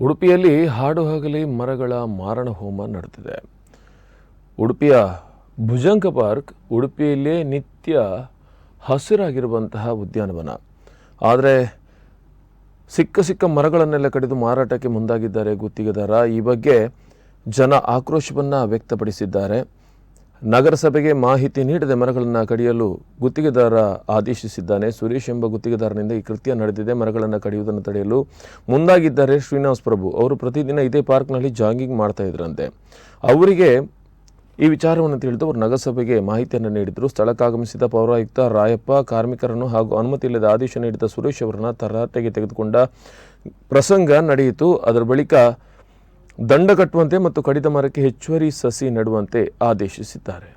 ಉಡುಪಿಯಲ್ಲಿ ಹಾಡು ಹಗಲಿ ಮರಗಳ ಮಾರಣ ಹೋಮ ನಡೆದಿದೆ. ಉಡುಪಿಯ ಭುಜಂಕ ಪಾರ್ಕ್ ಉಡುಪಿಯಲ್ಲೇ ನಿತ್ಯ ಹಸಿರಾಗಿರುವಂತಹ ಉದ್ಯಾನವನ. ಆದರೆ ಸಿಕ್ಕ ಸಿಕ್ಕ ಮರಗಳನ್ನೆಲ್ಲ ಕಡಿದು ಮಾರಾಟಕ್ಕೆ ಮುಂದಾಗಿದ್ದಾರೆ ಗುತ್ತಿಗೆದಾರ. ಈ ಬಗ್ಗೆ ಜನ ಆಕ್ರೋಶವನ್ನು ವ್ಯಕ್ತಪಡಿಸಿದ್ದಾರೆ. ನಗರಸಭೆಗೆ ಮಾಹಿತಿ ನೀಡದೆ ಮರಗಳನ್ನು ಕಡಿಯಲು ಗುತ್ತಿಗೆದಾರ ಆದೇಶಿಸಿದ್ದಾನೆ. ಸುರೇಶ್ ಎಂಬ ಗುತ್ತಿಗೆದಾರನಿಂದ ಈ ಕೃತ್ಯ ನಡೆದಿದೆ. ಮರಗಳನ್ನು ಕಡಿಯುವುದನ್ನು ತಡೆಯಲು ಮುಂದಾಗಿದ್ದಾರೆ ಶ್ರೀನಿವಾಸ್ ಪ್ರಭು. ಅವರು ಪ್ರತಿದಿನ ಇದೇ ಪಾರ್ಕ್ನಲ್ಲಿ ಜಾಗಿಂಗ್ ಮಾಡ್ತಾ ಇದ್ರಂತೆ. ಅವರಿಗೆ ಈ ವಿಚಾರವನ್ನು ತಿಳಿದು ಅವರು ನಗರಸಭೆಗೆ ಮಾಹಿತಿಯನ್ನು ನೀಡಿದರು. ಸ್ಥಳಕ್ಕಾಗಮಿಸಿದ ಪೌರಾಯುಕ್ತ ರಾಯಪ್ಪ, ಕಾರ್ಮಿಕರನ್ನು ಹಾಗೂ ಅನುಮತಿ ಇಲ್ಲದ ಆದೇಶ ನೀಡಿದ ಸುರೇಶ್ ಅವರನ್ನು ತರಾಟೆಗೆ ತೆಗೆದುಕೊಂಡ ಪ್ರಸಂಗ ನಡೆಯಿತು. ಅದರ ಬಳಿಕ ದಂಡ ಕಟ್ಟುವಂತೆ ಮತ್ತು ಕಡಿದ ಮರಕ್ಕೆ ಹೆಚ್ಚುವರಿ ಸಸಿ ನೆಡುವಂತೆ ಆದೇಶಿಸಿದ್ದಾರೆ.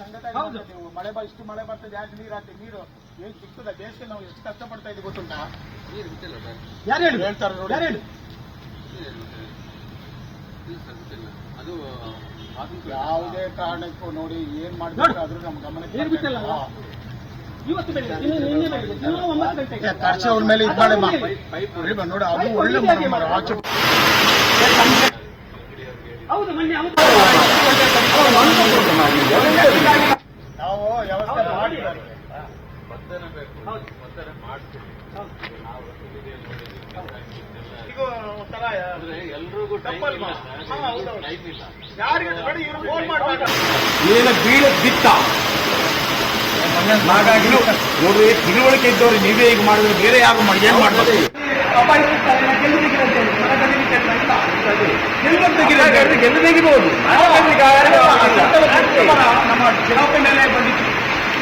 ನೀವು ಮಳೆ ಬಾ ಇಷ್ಟು ಮಳೆ ಬರ್ತದೆ ಯಾಕೆ ನೀರು ಹಾಕ್ತೀವಿ ನೀರು ಏನ್ ಸಿಕ್ತದ? ದೇಶಕ್ಕೆ ನಾವು ಎಷ್ಟು ಕಷ್ಟ ಪಡ್ತಾ ಇದ್ದೀವಿ ಗೊತ್ತುಂಟಾ ಯಾರು ಹೇಳಿ ಹೇಳ್ತಾರೆ ನೋಡಿ. ಯಾರು ಹೇಳಿ ಯಾವುದೇ ಕಾರಣಕ್ಕೂ ನೋಡಿ ಏನ್ ಮಾಡ್ಬೇಕು ಮಾಡ್ತಾರೆ ಆದ್ರೂ ನಮ್ಮ ಗಮನಕ್ಕೆ ನೀರು ಬಿಟ್ಟಿಲ್ಲ ಇವತ್ತು ಬೆಳಿಗ್ಗೆ ನಿನ್ನೆ ನಿನ್ನೆ ಬೆಳಿಗ್ಗೆ ಗಂಟೆಗೆ ಏ, ಖರ್ಚು ಅವ್ರ ಮೇಲೆ ಇದು ಮಾಡಿ ನೋಡಿ ಅದು ಒಳ್ಳೆ ಮರ ಮರ ಆಚೆ ಹೌದು ಮೊನ್ನೆ ಅವತ್ತು ನಾವು ವ್ಯವಸ್ಥೆ ಮಾಡಿದ್ದಾರೆ ಇದು ಒಂಥರ ಎಲ್ರಿಗೂ ಟೈಮ್ ಇಲ್ಲ ಹಾ, ಹೌದೌದು. ಟೈಮ್ ಇಲ್ಲ ಯಾರಿಗೆ ನೋಡಿ ಇವ್ರು ಫೋನ್ ಮಾಡ್ತಾರೆ ಏನು ಬೀಳ ಬಿತ್ತ. ಹಾಗಾಗಿ ನೋಡ್ರಿ ತಿಳುವಳಿಕೆ ಇದ್ದವ್ರು ನೀವೇ ಈಗ ಮಾಡಿದ್ರೆ ಬೇರೆ ಯಾರು ಮಾಡಿ ಏನ್ ಮಾಡ್ತಾರೆ ಗೆಲ್ಲು ತೆಗಿಬಹುದು ನಮ್ಮ ಚುನಾವಣೆಯಲ್ಲೇ ಬಂದಿತ್ತು.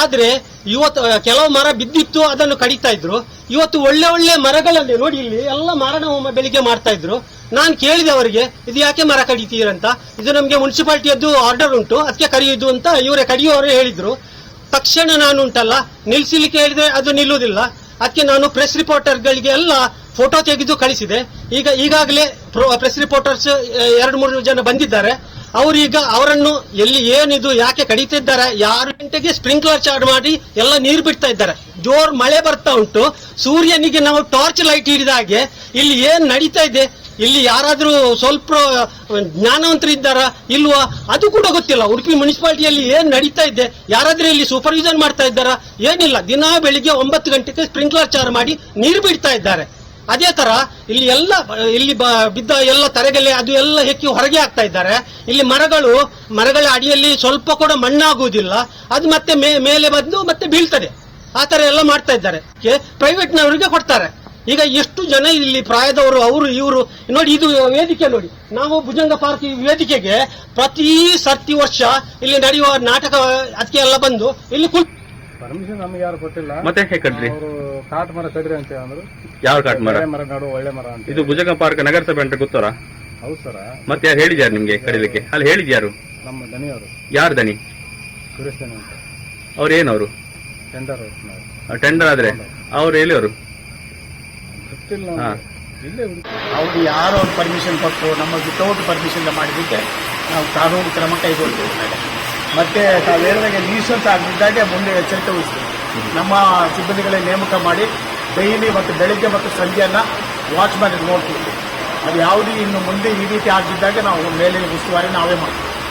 ಆದ್ರೆ ಇವತ್ತು ಕೆಲವು ಮರ ಬಿದ್ದಿತ್ತು, ಅದನ್ನು ಕಡಿತಾ ಇದ್ರು. ಇವತ್ತು ಒಳ್ಳೆ ಒಳ್ಳೆ ಮರಗಳಲ್ಲಿ, ನೋಡಿ ಇಲ್ಲಿ, ಎಲ್ಲ ಮಾರಣ ಹೋಮ ಬೆಳಿಗ್ಗೆ ಮಾಡ್ತಾ ಇದ್ರು. ನಾನು ಕೇಳಿದೆ ಅವರಿಗೆ, ಇದು ಯಾಕೆ ಮರ ಕಡಿತೀರಂತ? ಇದು ನಮಗೆ ಮುನ್ಸಿಪಾಲ್ಟಿಯದ್ದು ಆರ್ಡರ್ ಉಂಟು ಅದಕ್ಕೆ ಕರೆಯುವುದು ಅಂತ ಇವರೇ ಕಡಿಯುವವರು ಹೇಳಿದ್ರು. ತಕ್ಷಣ ನಾನು ಉಂಟಲ್ಲ, ನಿಲ್ಸಲಿಕ್ಕೆ ಹೇಳಿದ್ರೆ ಅದು ನಿಲ್ಲುವುದಿಲ್ಲ. ಅದಕ್ಕೆ ನಾನು ಪ್ರೆಸ್ ರಿಪೋರ್ಟರ್ಗಳಿಗೆ ಎಲ್ಲ ಫೋಟೋ ತೆಗೆದು ಕಳಿಸಿದೆ. ಈಗ ಈಗಾಗಲೇ ಪ್ರೆಸ್ ರಿಪೋರ್ಟರ್ಸ್ ಎರಡು ಮೂರು ಜನ ಬಂದಿದ್ದಾರೆ. ಅವರೀಗ ಅವರನ್ನು ಎಲ್ಲಿ ಏನಿದು ಯಾಕೆ ಕಡಿತಿದ್ದಾರೆ, ಯಾರು ಗಂಟೆಗೆ ಸ್ಪ್ರಿಂಕ್ಲರ್ ಚಾರ್ಜ್ ಮಾಡಿ ಎಲ್ಲ ನೀರು ಬಿಡ್ತಾ ಇದ್ದಾರೆ. ಜೋರ್ ಮಳೆ ಬರ್ತಾ ಉಂಟು, ಸೂರ್ಯನಿಗೆ ನಾವು ಟಾರ್ಚ್ ಲೈಟ್ ಹಿಡಿದ ಹಾಗೆ ಇಲ್ಲಿ ಏನ್ ನಡೀತಾ ಇದೆ? ಇಲ್ಲಿ ಯಾರಾದ್ರೂ ಸ್ವಲ್ಪ ಜ್ಞಾನವಂತರು ಇದ್ದಾರಾ, ಇಲ್ವಾ? ಅದು ಕೂಡ ಗೊತ್ತಿಲ್ಲ. ಉಡುಪಿ ಮುನ್ಸಿಪಾಲಿಟಿಯಲ್ಲಿ ಏನ್ ನಡೀತಾ ಇದೆ? ಯಾರಾದ್ರೂ ಇಲ್ಲಿ ಸೂಪರ್ವಿಷನ್ ಮಾಡ್ತಾ ಇದ್ದಾರಾ? ಏನಿಲ್ಲ. ದಿನಾ ಬೆಳಿಗ್ಗೆ ಒಂಬತ್ತು ಗಂಟೆಗೆ ಸ್ಪ್ರಿಂಕ್ಲರ್ ಚಾರ್ ಮಾಡಿ ನೀರು ಬಿಡ್ತಾ ಇದ್ದಾರೆ. ಅದೇ ತರ ಇಲ್ಲಿ ಎಲ್ಲ ಇಲ್ಲಿ ಬ- ಬಿದ್ದ ಎಲ್ಲ ತರಗೆಲೆ ಅದು ಎಲ್ಲ ಹೆಕ್ಕಿ ಹೊರಗೆ ಆಗ್ತಾ ಇದ್ದಾರೆ. ಇಲ್ಲಿ ಮರಗಳು ಮರಗಳ ಅಡಿಯಲ್ಲಿ ಸ್ವಲ್ಪ ಕೂಡ ಮಣ್ಣಾಗುವುದಿಲ್ಲ. ಅದು ಮತ್ತೆ ಮೇ- ಮೇಲೆ ಬಂದು ಮತ್ತೆ ಬೀಳ್ತದೆ. ಆ ತರ ಎಲ್ಲ ಮಾಡ್ತಾ ಇದ್ದಾರೆ. ಪ್ರೈವೇಟ್ ನವರಿಗೆ ಕೊಡ್ತಾರೆ. ಈಗ ಎಷ್ಟು ಜನ ಇಲ್ಲಿ ಪ್ರಾಯದವರು ಅವರು ಇವರು ನೋಡಿ ಇದು ವೇದಿಕೆ ನೋಡಿ. ನಾವು ಭುಜಂಗ ಪಾರ್ಕ್ ಈ ವೇದಿಕೆಗೆ ಪ್ರತಿ ಸರ್ತಿ ವರ್ಷ ಇಲ್ಲಿ ನಡೆಯುವ ನಾಟಕ ಅದಕ್ಕೆ ಎಲ್ಲ ಬಂದು ಇಲ್ಲಿ ಪರ್ಮಿಷನ್ ನಮ್ಗೆ ಯಾರು ಕೊಟ್ಟಿಲ್ಲ. ಮತ್ತೆ ಕಾಟ್ ಮರ ಕಡ್ರಿ ಅಂತ ಅಂದ್ರು. ಯಾವ ಕಾಟ್ ಮರ? ಒಳ್ಳೆ ಮರ ನಡು ಒಳ್ಳೆ ಮರ ಅಂತ ಇದು ಭುಜಗ ಪಾರ್ಕ್ ನಗರಸಭೆ ಅಂತ ಗೊತ್ತಾರ? ಹೌದು ಸರ. ಮತ್ತೆ ಯಾರು ಹೇಳಿದ್ಯಾರು ನಿಮ್ಗೆ ಕಡಿಲಿಕ್ಕೆ ಅಲ್ಲಿ ಹೇಳಿದ್ಯಾರು ನಮ್ಮ ದನಿಯವರು. ಯಾರು ದನಿ? ಸುರೇಶ್ ದನಿ ಅಂತ. ಅವ್ರು ಏನವರು ಟೆಂಡರ್ ಟೆಂಡರ್ ಆದ್ರೆ? ಅವ್ರು ಎಲ್ಲಿಯವರು ಗೊತ್ತಿಲ್ಲ ಹಾ. ನಮ್ಗೆ. ಇಲ್ಲೇ ಹುಡುಕಿ ಅವ್ರು ಯಾರೋ ಪರ್ಮಿಷನ್ ಕೊಟ್ಟು ನಮ್ಮ ವಿತೌಟ್ ಪರ್ಮಿಷನ್ ಮಾಡಿದ್ದಕ್ಕೆ ನಾವು ಕಾನೂನು ಕ್ರಮ ಕೈಗೊಳ್ತೇವೆ ಮತ್ತೆ ತಾವು ಹೇಳಿದಾಗೆ ನೀಸಂತ ಆಗಿದ್ದಾಗೆ ಮುಂದೆ ಎಚ್ಚರಿಕೆ ವಹಿಸ್ತೀವಿ ನಮ್ಮ ಸಿಬ್ಬಂದಿಗಳೇ ನೇಮಕ ಮಾಡಿ ಡೈಲಿ ಮತ್ತು ಬೆಳಿಗ್ಗೆ ಮತ್ತು ಸಂಜೆಯನ್ನ ವಾಚ್ಮ್ಯಾನ್ ನೋಡ್ತೀವಿ. ಅದು ಯಾವುದೇ ಇನ್ನು ಮುಂದೆ ಈ ರೀತಿ ಆಗಿದ್ದಾಗ ನಾವು ಮೇಲೆ ಉಸ್ತುವಾರಿ ನಾವೇ ಮಾಡ್ತೀವಿ.